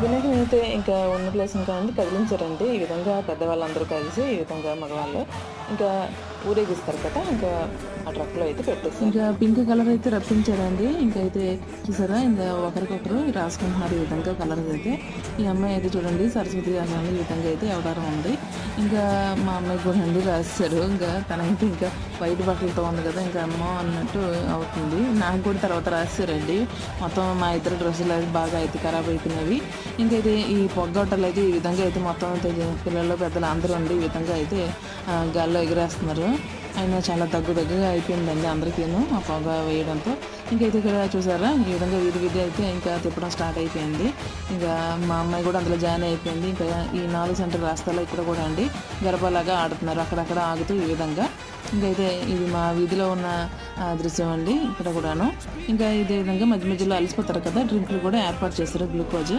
వినాయకుని అయితే ఇంకా ఉన్న ప్లేస్ ఇంకా ఉంది కదిలించారండి ఈ విధంగా పెద్దవాళ్ళందరూ కలిసి ఈ విధంగా మగవాళ్ళు ఇంకా ఊరేగిస్తారు కదా ఇంకా ఆ ట్రక్లో అయితే పెట్టారు ఇంకా పింక్ కలర్ అయితే రప్పించారండి. ఇంకా అయితే చూసారా ఇంకా ఒకరికొకరు రాసుకుంటున్నారు ఈ విధంగా కలర్ అయితే. ఈ అమ్మాయి అయితే చూడండి సరస్వతి గారు ఈ విధంగా అయితే అవతారం ఉంది. ఇంకా మా అమ్మాయి కూడా అండి రాశారు. ఇంకా తనైతే ఇంకా వైట్ బట్టలతో ఉంది కదా ఇంకా అమ్మ అన్నట్టు అవుతుంది. నాకు కూడా తర్వాత రాశారండి. మొత్తం మా ఇద్దరు డ్రెస్సులు అయితే బాగా అయితే ఖరాబ్ అయిపోయినవి. ఇంకైతే ఈ పొగ్గొట్టలు అయితే ఈ విధంగా అయితే మొత్తం అయితే పిల్లలు పెద్దలు అందరూ ఉండి ఈ విధంగా అయితే గాల్లో ఎగిరేస్తున్నారు. అయినా చాలా దగ్గు దగ్గుగా అయిపోయిందండి అందరికీను ఆ పొగ వేయడంతో. ఇంకైతే ఇక్కడ చూసారా ఈ విధంగా వీధి వీధి అయితే ఇంకా తిప్పడం స్టార్ట్ అయిపోయింది. ఇంకా మా అమ్మాయి కూడా అందులో జాయిన్ అయిపోయింది. ఇంకా ఈ నాలుగు సెంటర్ రాస్తాలో ఇక్కడ కూడా అండి గర్భలాగా ఆడుతున్నారు. అక్కడక్కడ ఆగుతూ ఈ విధంగా. ఇంకైతే ఇది మా వీధిలో ఉన్న ఆ, దృశ్యం అండి ఇక్కడ కూడాను. ఇంకా ఇదే విధంగా మధ్య మధ్యలో అలసిపోతారు కదా డ్రింకులు కూడా ఏర్పాటు చేశారు గ్లూకోజ్.